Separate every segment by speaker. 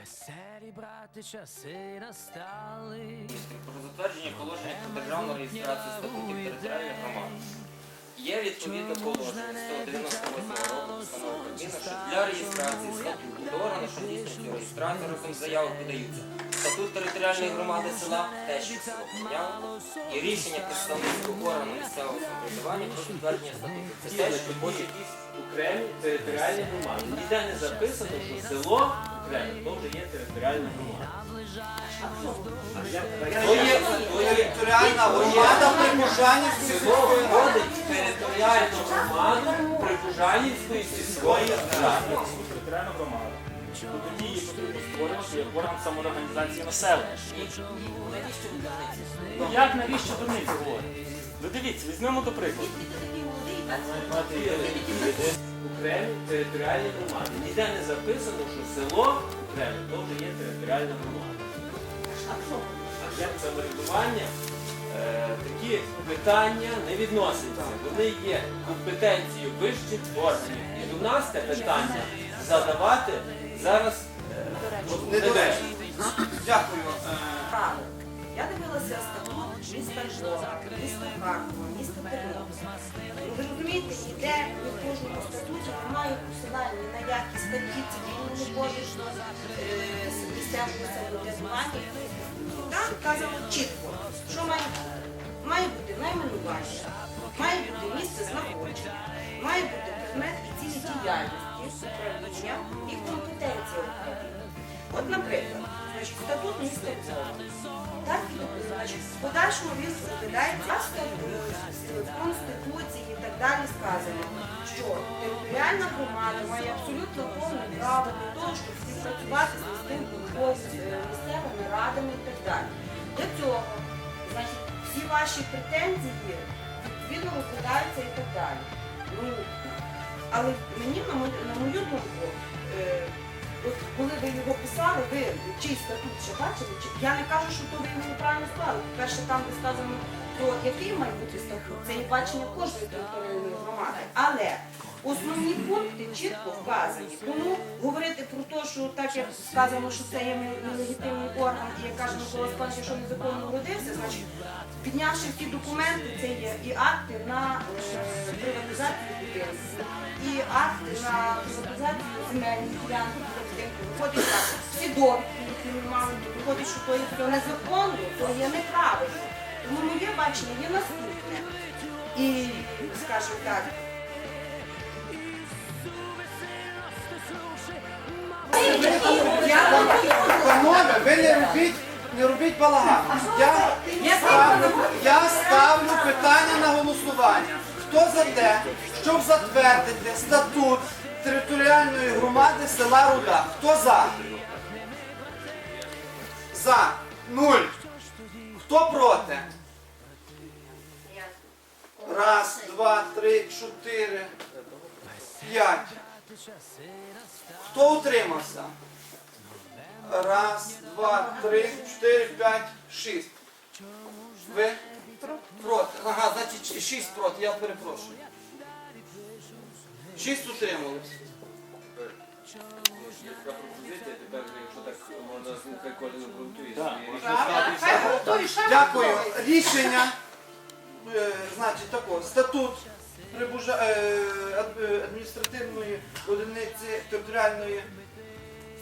Speaker 1: Веселі брати часи настали.
Speaker 2: про затвердження положення про державну реєстрацію статутів територіальних громад. Є відповідне положення 198 року постанови Кабміну, що для реєстрації статуту до органу, що здійснює реєстрацію разом з подаються статут територіальної громади села, те, що село і рішення представницького органу місцевого самоврядування про затвердження статуту. Це те, що хоче якісь
Speaker 3: окремі територіальні громади. Ніде не записано, що село окреме, вже є територіальна громада.
Speaker 4: Територіальна громада Прибужанівської сільської ради.
Speaker 3: територіальну громаду Прибужанівської сільської ради. Територіальна громада. То тоді її потрібно створювати як орган самоорганізації населення.
Speaker 2: Ви?
Speaker 3: Ну як навіщо дурниці говорять? Ну дивіться, візьмемо до прикладу. Окремі територіальні громади. Ніде не записано, що село окреме, то вже є територіальна громада. А як самоврядування е, такі питання не відносяться. Вони є компетенцією вищих органів. І до нас те питання задавати зараз е, не
Speaker 4: Недоречно. Дякую. Е,
Speaker 5: Я дивилася статут міста Львова, міста Харкова, міста Тернопіля. Е, самоврядування. Вказано чітко, що має бути. Має бути найменування, має бути місце знаходження, має бути предмет і цілі діяльності управління і компетенція. От, наприклад, значить, статут міста Львова. Подальшому він в Конституції і так далі сказано, що територіальна громада має абсолютно повне право до того, щоб співпрацювати з міським головою, місцевими радами і так далі. До цього, значить, всі ваші претензії відповідно розглядаються і так далі. Ну, але мені, на мою, думку, е, от коли ви його писали, ви чий статут ще бачили, чи я не кажу, що то ви його неправильно склали. Перше там де сказано про який має бути статут, це є бачення кожної територіальної громади. Але основні пункти чітко вказані. Тому говорити про те, що так як сказано, що це є нелегітимний орган, і як каже Микола Спанович, що незаконно вродився, значить, піднявши ті документи, це є і акти на е, приватизацію будинку, і акти на приватизацію земельних ділянок будинку. Виходить всі довідки, які ми мали, виходить, що то є незаконно, то є неправильно. Тому моє бачення є наступне. І, скажімо так,
Speaker 4: Панове, ви не робіть, не робіть балаган. Я, ставлю, я ставлю питання на голосування. Хто за те, щоб затвердити статут територіальної громади села Руда? Хто за? За. Нуль. Хто проти? Раз, два, три, чотири, п'ять. Хто утримався? Раз, два, три, чотири, п'ять, шість. Ви? Проти. Ага, значить шість проти, я перепрошую. Шість утримались.
Speaker 6: Є така пропозиція, тепер, якщо так можна слухати,
Speaker 4: Так. Дякую. Рішення, е, значить, тако, статут е, е, адміністративної одиниці територіальної,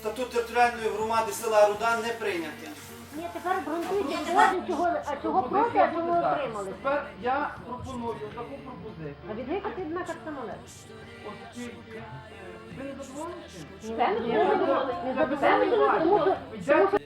Speaker 4: статут територіальної громади села Руда не прийнятий.
Speaker 7: Ні, тепер ґрунтуйте, кожен чого, а чого проти, а чого отримали.
Speaker 4: Тепер я пропоную таку пропозицію.
Speaker 7: А відгикати на так само легше.
Speaker 4: Оскільки ви не
Speaker 7: задоволені? Дозволить. Не задоволені, тому що- тому що